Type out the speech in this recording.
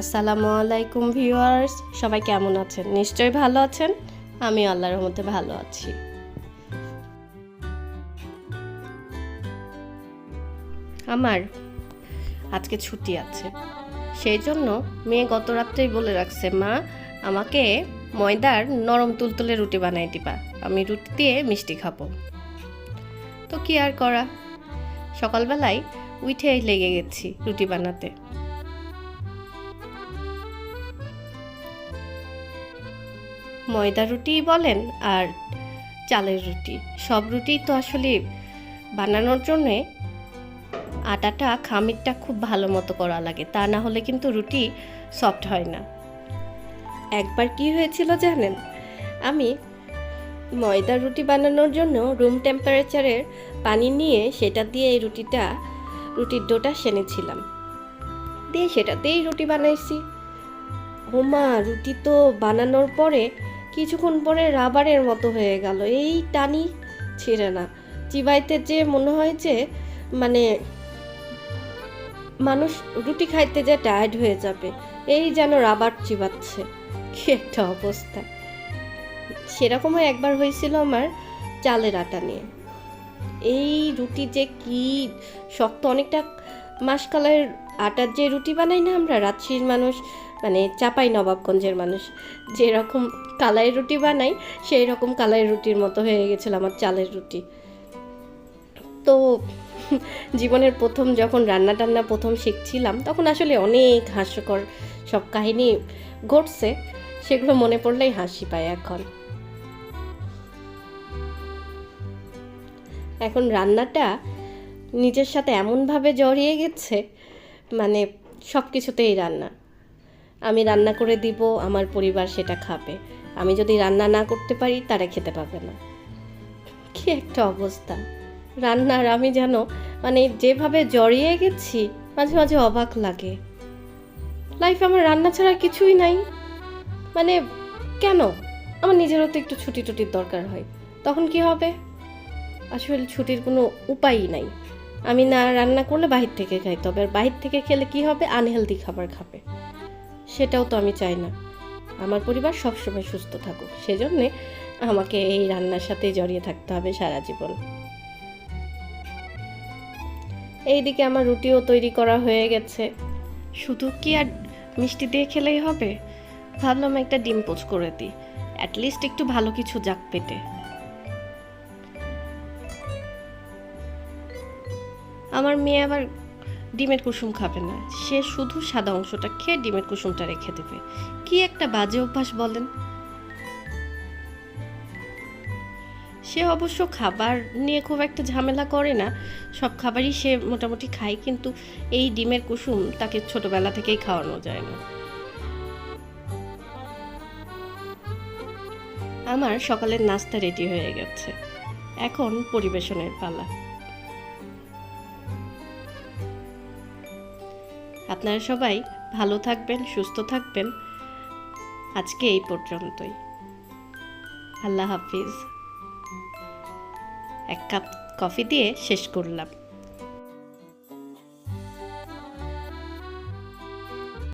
আসসালামু আলাইকুম ভিউয়ার্স, সবাই কেমন আছেন? নিশ্চয়ই ভালো আছেন? আমি আল্লাহর মধ্যে ভালো আছি। আমার আজকে ছুটি আছে। সেই জন্য মেয়ে গত রাত্রেই বলে রাখছে, মা, আমাকে ময়দার নরম তুলতুলে রুটি বানাই দিবা। আমি রুটি দিয়ে মিষ্টি খাব। তো কি আর করা? সকালবেলায় উঠে লেগে গেছি রুটি বানাতে। ময়দা রুটিই বলেন আর চালের রুটি। সব রুটি তো আসলে বানানোর জন্যে আটাটা, খামিরটা খুব ভালো মতো করা লাগে। তা না হলে কিন্তু রুটি সফট হয় না। একবার কি হয়েছিল জানেন? আমি ময়দা রুটি বানানোর জন্য রুম টেম্পারেচারের পানি নিয়ে সেটা দিয়ে এই রুটিটা, রুটির ডোটা সেনেছিলাম দিয়ে সেটাতেই রুটি বানাইছি। হোমা রুটি তো বানানোর পরে কিছুক্ষণ পরে রাবারের মতো হয়ে গেল। এই টানি ছিঁড়ে না। চিবাইতে যে মনে হয় যে মানে মানুষ রুটি খাইতে যে টায়ার্ড হয়ে যাবে, এই যেন রাবার চিবাচ্ছে। কি একটা অবস্থা। সেরকমই একবার হয়েছিল আমার চালের আটা নিয়ে। এই রুটি যে কি শক্ত, অনেকটা মাসকালের আটার যে রুটি বানাই না আমরা রাজশাহীর মানুষ মানে চাপাই নবাবগঞ্জের মানুষ। যেরকম কালাই রুটি বানাই সেই রকম কালাই রুটির মতো হয়ে গেছিল আমার চালের রুটি। তো জীবনের প্রথম যখন রান্না টান্না প্রথম শিখছিলাম, তখন আসলে অনেক হাস্যকর সব কাহিনী ঘটছে। সেগুলো মনে পড়লেই হাসি পায় এখন। এখন রান্নাটা নিজের সাথে এমনভাবে জড়িয়ে গেছে মানে সব কিছুতেই রান্না। আমি রান্না করে দিব, আমার পরিবার সেটা খাবে। আমি যদি রান্না না করতে পারি, তারা খেতে পাবে না। কি একটা অবস্থা। রান্নার আমি যেন মানে যেভাবে জড়িয়ে গেছি, মাঝে মাঝে অবাক লাগে। লাইফে আমার রান্না ছাড়া কিছুই নাই। মানে কেন? আমার নিজেরও তো একটু ছুটি টুটির দরকার হয়। তখন কি হবে? আসলে ছুটির কোনো উপায়ই নাই। আমি না রান্না করলে বাহির থেকে খাই, তবে বাহির থেকে খেলে কি হবে? আনহেলদি খাবার খাবে। সেটাও তো আমি চাই না। আমার পরিবার সবসময় সুস্থ থাকুক, সেজন্যে আমাকে এই রান্নার সাথে জড়িয়ে থাকতে হবে সারা জীবন। এইদিকে আমার রুটিও তৈরি করা হয়ে গেছে। শুধু কি আর মিষ্টি দিয়ে খেলেই হবে? ভাবলাম একটা ডিম পোচ করে দিই। অ্যাটলিস্ট একটু ভালো কিছু যাক পেটে। আমার মেয়ে আবার ডিমের কুসুম খাবে না। সে শুধু সাদা অংশটা খেয়ে ডিমের কুসুমটা রেখে দেবে। কি একটা বাজে অভ্যাস বলেন। সে অবশ্য খাবার নিয়ে খুব একটা ঝামেলা করে না। সব খাবারই সে মোটামুটি খায়, কিন্তু এই ডিমের কুসুম তাকে ছোটবেলা থেকেই খাওয়ানো যায় না। আমার সকালের নাস্তা রেডি হয়ে গেছে। এখন পরিবেশনের পালা। আপনারা সবাই ভালো থাকবেন, সুস্থ থাকবেন। আজকে এই পর্যন্তই। আল্লাহ হাফিজ। এক কাপ কফি দিয়ে শেষ করলাম।